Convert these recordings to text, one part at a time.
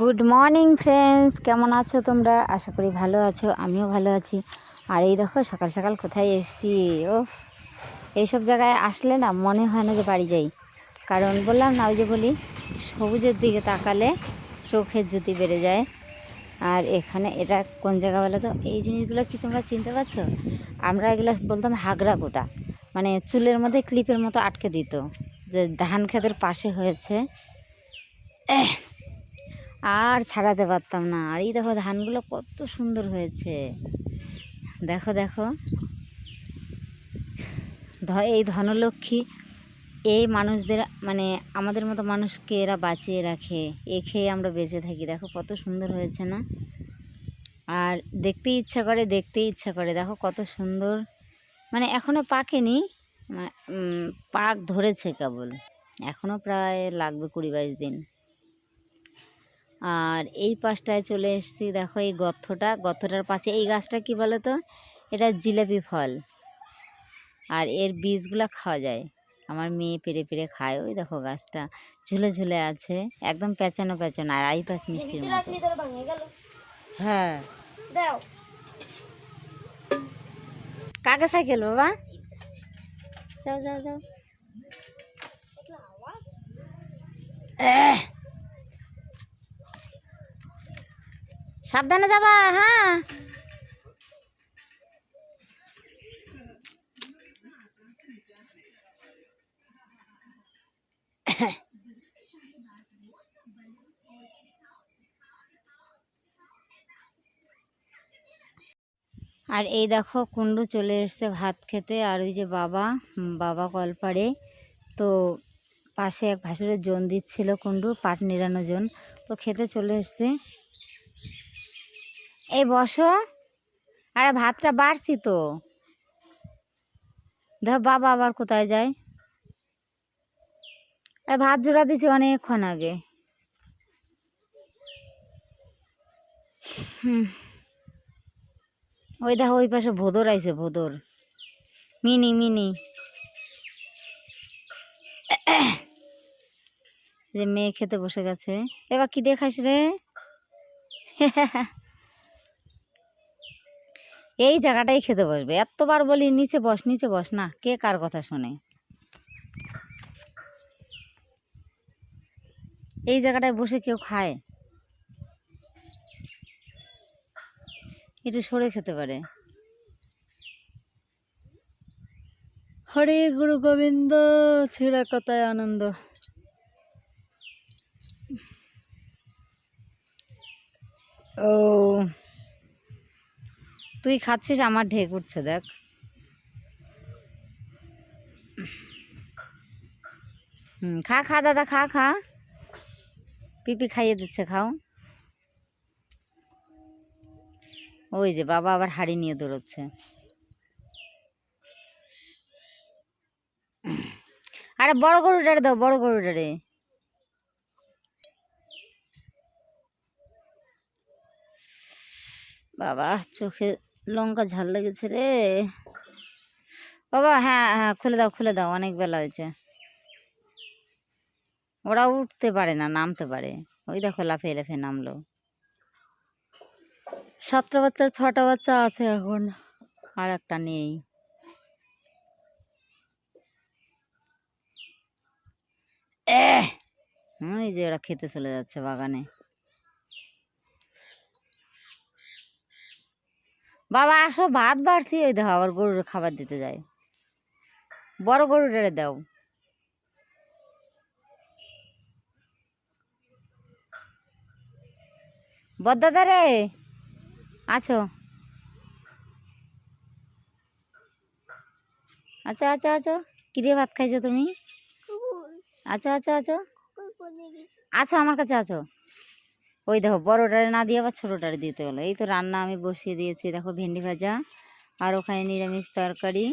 Good morning friends কেমন আছো তোমরা? আশা করি ভালো আছো, আমিও ভালো আছি। আর এই দেখো, সকাল সকাল কোথায় এসেছি? ও এইসব জায়গায় আসলে না মনে হয় না যে বাড়ি যাই। কারণ বললাম না, ওই যে বলি, সবুজের দিকে তাকালে চোখের জ্যোতি বেড়ে যায়। আর এখানে এটা কোন জায়গা বলো তো? এই জিনিসগুলো কি তোমরা চিনতে পারছ? আমরা এগুলো বলতাম হাগরা গোটা। মানে চুলের মধ্যে ক্লিপের মতো আটকে দিত। যে ধান খেতের পাশে হয়েছে। আর ছাড়াতে পারতাম না। আর এই দেখো ধানগুলো কত সুন্দর হয়েছে। দেখো দেখো। এই ধনলক্ষ্মী, এই মানুষদের মানে আমাদের মতো মানুষকে এরা বাঁচিয়ে রাখে। এ খেয়ে আমরা বেঁচে থাকি। দেখো কত সুন্দর হয়েছে না? আর দেখতেই ইচ্ছা করে, দেখতেই ইচ্ছা করে। দেখো কত সুন্দর। মানে এখনও পাকেনি। পাক ধরেছে কেবল। এখনও প্রায় লাগবে কুড়ি বাইশ দিন। আর এই পাশটায় চলে এসেছি দেখো এই গর্তটা। গর্তটার পাশে এই গাছটা কি বলো তো এটা জিলেপি ফল। আর এর বীজগুলো খাওয়া যায়। আমার মেয়ে পেরে পেরে খায়। ওই দেখো গাছটা ঝুলে ঝুলে আছে একদম পেঁচানো পেঁচানো আর আই পাশ মিষ্টির মতো। হ্যাঁ। কাকে সাইকেল বাবা? যাও যাও যাও। সাবধানে যাবা হ্যাঁ। আর এই দেখো কুন্ডু চলে এসছে ভাত খেতে, আর ওই যে বাবা বাবা কলপাড়ে। তো পাশে এক ভাসুরের জন দিচ্ছিল কুন্ডু পাট নিরানো জন। তো খেতে চলে এসছে। এই বসো। আরে ভাতটা বাড়ছি তো। দেখো বাবা আবার কোথায় যায়। আরে ভাত জোড়া দিছি অনেকক্ষণ আগে। হুম। ওই দেখো ওই পাশে ভোদর আইছে, ভোদর। Mini mini. যে মেয়ে খেতে বসে গেছে। এবার কি দেখাস রে? এই জায়গাটাই খেতে বসবে। এতবার বলি নিচে বস নিচে বস। না কে কার কথা শোনে? এই জায়গাটায় বসে কেউ খায়? একটু সরে খেতে পারে। হরে গুরু গোবিন্দ ছিড়া কথায় আনন্দ। ও তুই খাচ্ছিস, আমার ঢেক উঠছে দেখ। হুম, খা খা, দাদা, খা খা। পিপি খাইয়ে দিচ্ছে, খাও। ওই যে বাবা আবার হাড়ি নিয়ে দৌড়চ্ছে। আরে বড় গরুটারে দাও, বড় গরুটারে। বাবা, চোখে লঙ্কা ঝাল লেগেছে রে। বাবা হ্যাঁ হ্যাঁ খুলে দাও খুলে দাও, অনেক বেলা হয়েছে। ওরা উঠতে পারে না, নামতে পারে। ওই দেখো, লাফিয়ে লাফিয়ে নামলো। সাতটা বাচ্চার ছটা বাচ্চা আছে এখন, আর একটা নেই। এহ! ওই যে ওরা খেতে চলে যাচ্ছে বাগানে। বাবা, আসো, ভাত বাড়ছি। ওই দেখো, আবার গরুর খাবার দিতে যায়। বড় গরুটারে দাও। বদ্দাদা রে, আছো? আচ্ছা আচ্ছা আছো? কী দিয়ে ভাত খাইছো তুমি? আচ্ছা আচ্ছা আছো? আছো, আমার কাছে আছো। ওই দেখো বড়োটারে না দিয়ে আবার ছোটোটারে দিতে হলো। এই তো রান্না আমি বসিয়ে দিয়েছি। দেখো ভেন্ডি ভাজা আর ওখানে নিরামিষ তরকারি।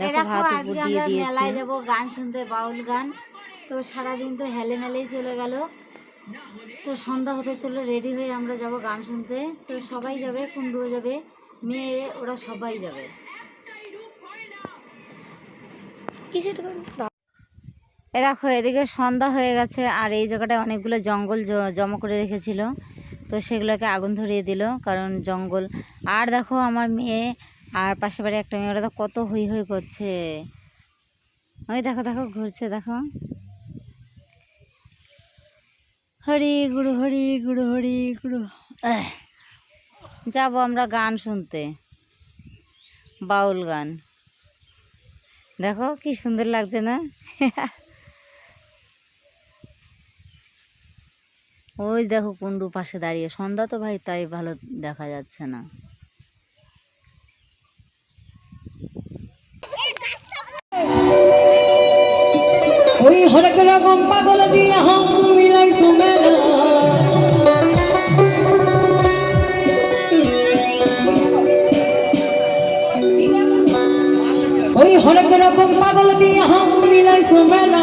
দেখো ভাত দিয়ে দিয়েছি। মেলায় যাব গান শুনতে বাউল গান। তো সারাদিন তো হেলে মেলেই চলে গেল। তো সন্ধ্যা হতে চলে রেডি হয়ে আমরা যাব গান শুনতে। তো সবাই যাবে কুন্ডুও যাবে মেয়ে ওরা সবাই যাবে। কিসের গান? এ দেখো এদিকে সন্ধ্যা হয়ে গেছে আর এই জায়গাটায় অনেকগুলো জঙ্গল জমা করে রেখেছিল। তো সেগুলোকে আগুন ধরিয়ে দিল, কারণ জঙ্গল। আর দেখো আমার মেয়ে, আর পাশে বাড়ি একটা মেয়ে, ওরা তো কত হই হই করছে। ওই দেখো দেখো, ঘুরছে, দেখো। হরি গুরু হরি গুরু, হরি আহ। যাব আমরা গান শুনতে, বাউল গান। দেখো কি সুন্দর লাগছে না? ওই দেখো কুন্ডু পাশে দাঁড়িয়ে। সন্ধ্যা তো ভাই, তাই ভালো দেখা যাচ্ছে না। ওই হরেক রকম পাগল দিয়ে হাম মিলাই সুমেলা ওই হরেক রকম পাগল দিয়ে হাম মিলাই ওই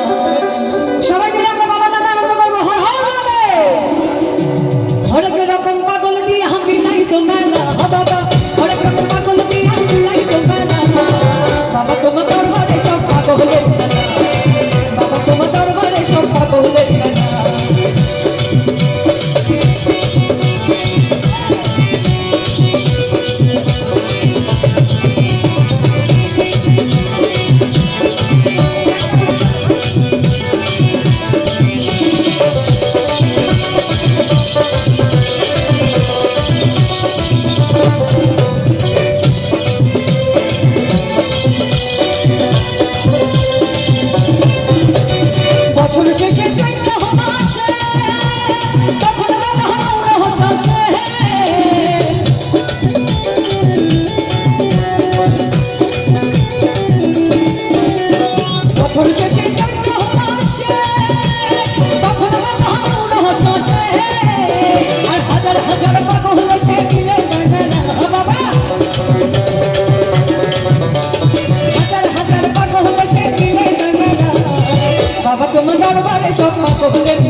দরবারে সব